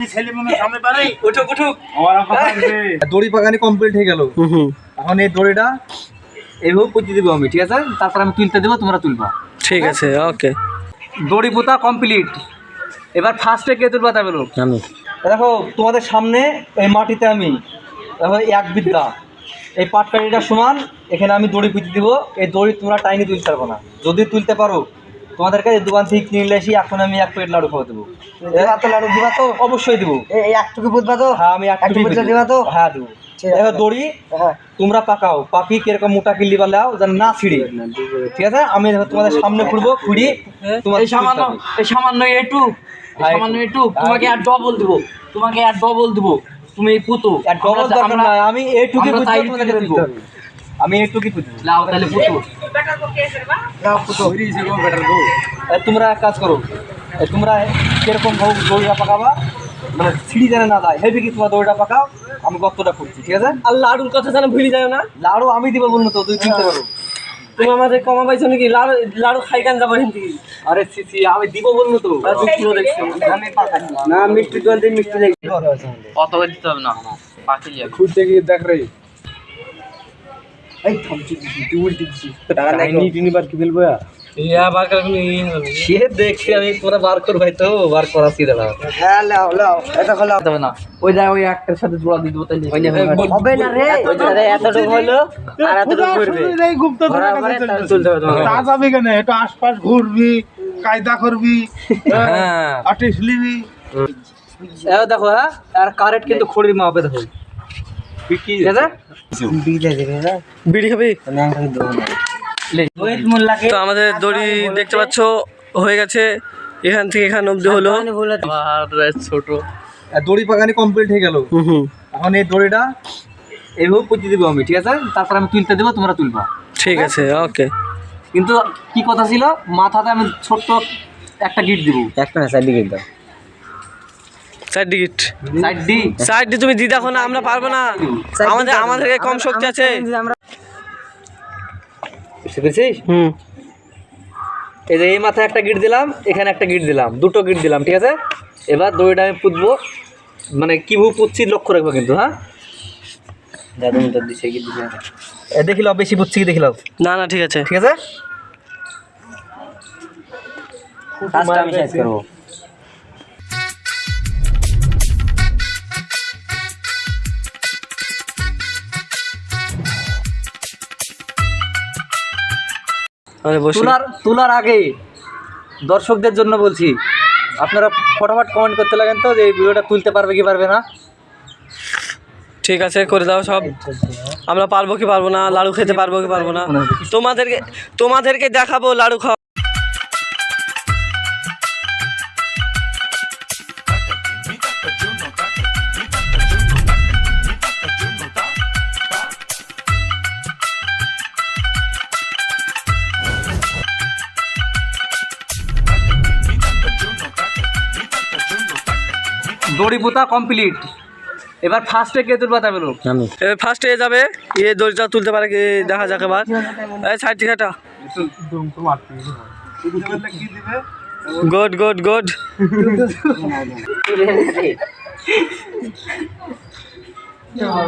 উঠুক উঠুক। দড়ি পাকানি কমপ্লিট হয়ে গেল। এখন এই দড়িটা এইভাবে পুঁতে দেবো আমি ঠিক আছে? তারপর আমি তুলতে দেবো তোমরা তুলবা। ঠিক আছে ওকে। দড়ি পোতা কমপ্লিট এবার ফার্স্টে কে তুলবা তা বলো? আমি। দেখো তোমাদের সামনে এই মাটিতে আমি দেখো এক বিদ্যা। এই পাটকাঠিটা সমান এখানে আমি দড়ি পুঁতে দিব। এই দড়ি তোমরা টাইনি তুলতে পারব না। যদি তুলতে পারো তোমাদের কাছে দোকান থেকে কিনে নিয়ে আসি এখন আমি এক প্লেট লাড়ু খাওয়া দেবো। এত লাড়ু দিবা তো? অবশ্যই দেবো। এই একটুকু বুঝবা তো? হ্যাঁ আমি একটু একটু দিবা তো? হ্যাঁ দেবো। ঠিক দড়ি হ্যাঁ। তোমরা পাকাও। পাকি কীরকম মোটা কিল্লি বানাও যেন না ছিঁড়ে। ঠিক আছে? আমি তোমাদের সামনে খুঁড়বো খুঁড়ি তোমার সামান্য এই সামান্য একটু হ্যাঁ, সামান্য একটু। একটু তোমাকে আর ডবল দিব। তোমাকে আর ডবল দিব। তুমি এই পুতো। আর ডবল দরকার আমি তাই তোমাদেরকে দেবো। আমি এইটুকু বুঝতে লাও তাহলে পুতো নাও ফুটো। তোমরা এক কাজ করো। তোমরা কীরকম ভাবে দড়িটা পাকাবা? মানে সিঁড়ি যেন না যায়। হেভি কি তোমার দড়িটা পাকাও? আমি গর্তটা করছি ঠিক আছে? আর লাড়ুর কথা যেন ভুলি যায় না। লাড়ু আমি দিব বলুন তো তুই চিনতে পারো তুমি আমাদের কমা পাইছো নাকি? লাড়ু লাড়ু খাই কেন যাব হিন্দি আরে সিসি আমি দিব বলুন তো। না। মিষ্টি জল দিয়ে মিষ্টি দিতে হবে না। যাবে। খুঁজতে গিয়ে দেখ রে। এই থামছি তুই উল্টি টাকা নাই টাইনি টিনিবার কি বলব ইয়া কোনো ইয়ে সে দেখছি আমি বার কর ভাই তো বার করা সিধা না হ্যাঁ লাও লাও এটা খোলাও। হবে না। ওই যা ওই একটার সাথে জোড়া দিয়ে দেবো তাহলে হবে না রে এতটুকু হলো আর এতটুকু করবে বরাবর তাহলে তুলতে হবে তোমাকে তা যাবি কেন? একটু আশপাশ ঘুরবি কায়দা করবি হ্যাঁ। আর্টিস্ট লিবি দেখো হ্যাঁ আর কারেন্ট কিন্তু খড়ির মাপে দেখো। বিলে দেবে না। বিড়ি না তো আমাদের দড়ি দেখতে পাচ্ছ হয়ে গেছে। এখান থেকে এখান অবধি হলো। আর ছোট। দড়ি পাকানি কমপ্লিট হয়ে গেল। এখন এই দড়িটা এইভাবে পুঁতে দেবো আমি ঠিক আছে? তারপর আমি তুলতে দেবো তোমরা তুলবা। ঠিক আছে ওকে। কিন্তু কি কথা ছিল? মাথাতে আমি ছোট্ট একটা গিট দিব। একটা না সাইড দিকে দাও সাইড টিকিট সাইড দিয়ে তুমি দি দেখো না আমরা পারব না। আমাদের আমাদের কম শক্তি আছে। আমরা হুম। এই যে এই মাথায় একটা গিট দিলাম এখানে একটা গিট দিলাম দুটো গিট দিলাম ঠিক আছে? এবার দড়িটা আমি পুঁতবো। মানে কীভাবে পুঁতছি লক্ষ্য রাখব কিন্তু হ্যাঁ? দাদু মিটার দিছে কি দিবে এ দেখিলাম বেশি পুঁতছি কি দেখিলাম? না না ঠিক আছে। ঠিক আছে? আমি শেষ করব। তোলার তোলার আগে দর্শকদের জন্য বলছি আপনারা ফটাফট কমেন্ট করতে লাগেন তো যে এই ভিডিওটা তুলতে পারবে কি পারবে না। ঠিক আছে করে দাও সব। আমরা পারব কি পারব না? লাড়ু খেতে পারব কি পারব না? তোমাদেরকে তোমাদেরকে দেখাবো লাড়ু খাওয়া। পোতা কমপ্লিট এবার ফার্স্টে কে তুলবা তা বলো আমি এবার ফার্স্টে যাবে এ দড়িটা তুলতে পারে কি দেখা যাক এবার। এই সাইড থেকে এটা। গুড গুড গুড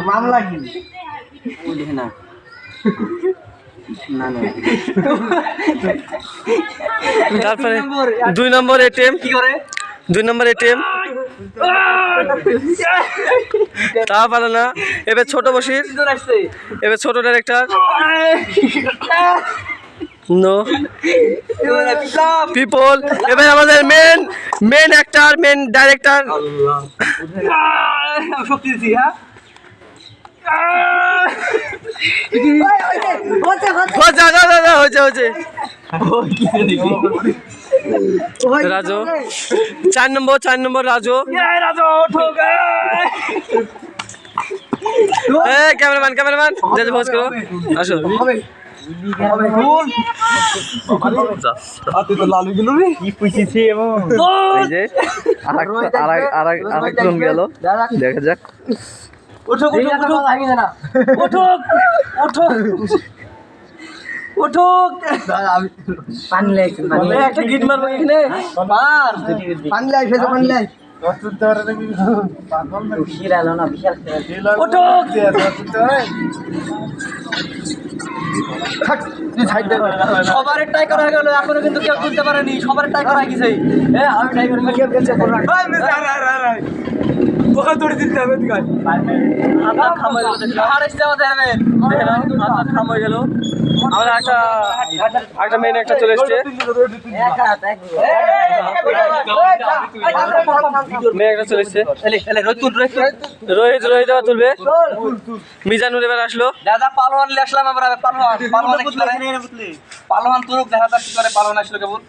মামলা কি না না না তারপরে দুই নম্বর এটিএম কি করে? দুই নম্বর এটিএম তা পারে না। এবার ছোট বসির। এবার ছোট ডাইরেক্টর নো পিপল এবার আমাদের main main actor main director শক্তি দিছি হ্যাঁ হচ্ছে হচ্ছে রাজু চার নম্বর চার নম্বর রাজো ক্যামেরাম্যান ক্যামেরাম্যান যে ভোজ করো আসো আরেকজন গেল। দেখা যাক। উঠো উঠো উঠো। না। উঠো উঠো উঠো পানি লাইছে পানি একটা গিট মারবো এখানে। মার পানি লাইছে পানি লাই দশ তুলতে পারে নাকি পাগল নাকি বিশাল না বিশাল ওঠো দশ তুলতে পারে সবার টাই করা হয়ে গেল এখনও কিন্তু কেউ তুলতে পারেনি। সবার টাই করা হয়ে গেছে। হ্যাঁ আমি টাই করে। ওখানে দড়ি দিতে হবে খাম গেল আমাদের হবে খাম গেল আমরা একটা একটা মেন একটা চলে এসছে মেয়ে একটা চলে এসছে এলে এলে রোজ তুল রোজ তুল রোহিত রোহিত আবার তুলবে মিজানুর এবার আসলো। দাদা পালোয়ান নিয়ে আসলাম আমরা পালোয়ান। পালোয়ান তুলুক দেখা কি করে? পালোয়ান আসলো কেবল।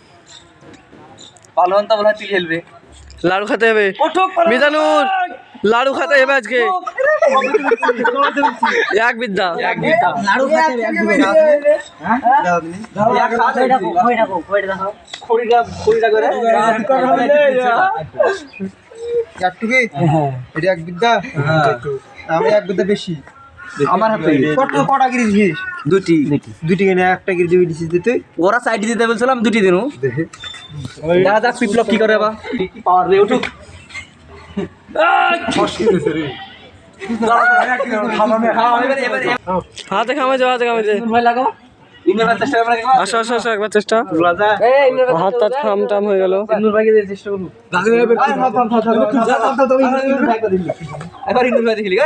পালোয়ান তো বলে তুই খেলবে। লাড়ু খেতে হবে। মিজানুর। লাড়ু খেতে হবে আজকে এক বিদ্যা এক লাড়ু খাতে বিদ্যা আমি এক বিদ্যা বেশি আমার হাতে কত কটা গিরি দিছিস দুটি দুটি কেনে একটা গিরি দিবি দিছিস দিতে ওরা সাইডে দিতে বলছিলাম দুটি দিনু দেখা যাক বিপ্লব কি করে বা কি পাওয়ার রে উঠুক হাতে খামে যাও হাতে খামে আসো আসো আসো একবার চেষ্টা হাত টাত খাম টাম হয়ে গেল এবার ইমরান ভাই দেখলি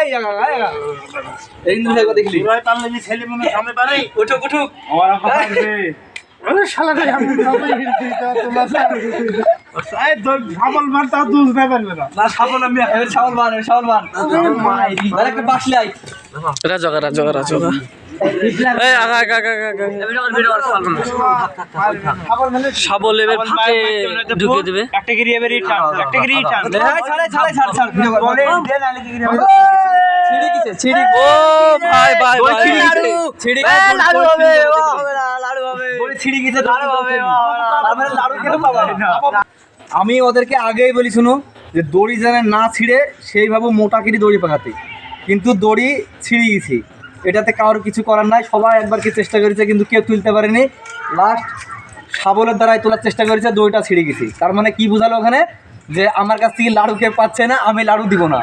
দেখলি ছেলে মনে সামনে পারে উঠুক উঠুক আমি সবাই হিলতে সাই সাবল মারতা দুজ না। পারবে না। না সাবল আমি এবার সাবল এবার সাবল আর একটা বাসলি আই রাজগা রাজগা রাজগা এই আগা আগা আগা আগা, আগা। সাবল এবার ফাঁকে ঢুকিয়ে দেবে। একটা গিরি এবারে টান একটা গিরি টান। ছাড়ে ছাড়ে ছাড় ছাড় বলে দেন আলে গিরি ছিড়ি গেছে ছিড়ি ও ভাই ভাই ভাই। ছিড়ি ছিড়ি লাড়ু হবে হবে ছিড়ি গেছে লাড়ু পাবো আমি ওদেরকে আগেই বলি শুনো যে দড়ি যেন না ছিঁড়ে সেইভাবে মোটা কিরি দড়ি পাকাতে। কিন্তু দড়ি ছিঁড়ে গেছে। এটাতে কারোর কিছু করার নাই সবাই একবার কি চেষ্টা করেছে কিন্তু কেউ তুলতে পারেনি। লাস্ট শাবলের দ্বারাই তোলার চেষ্টা করেছে দড়িটা ছিঁড়ে গেছে। তার মানে কি বোঝালো ওখানে? যে আমার কাছ থেকে লাড়ু কেউ পাচ্ছে না আমি লাড়ু দিব না।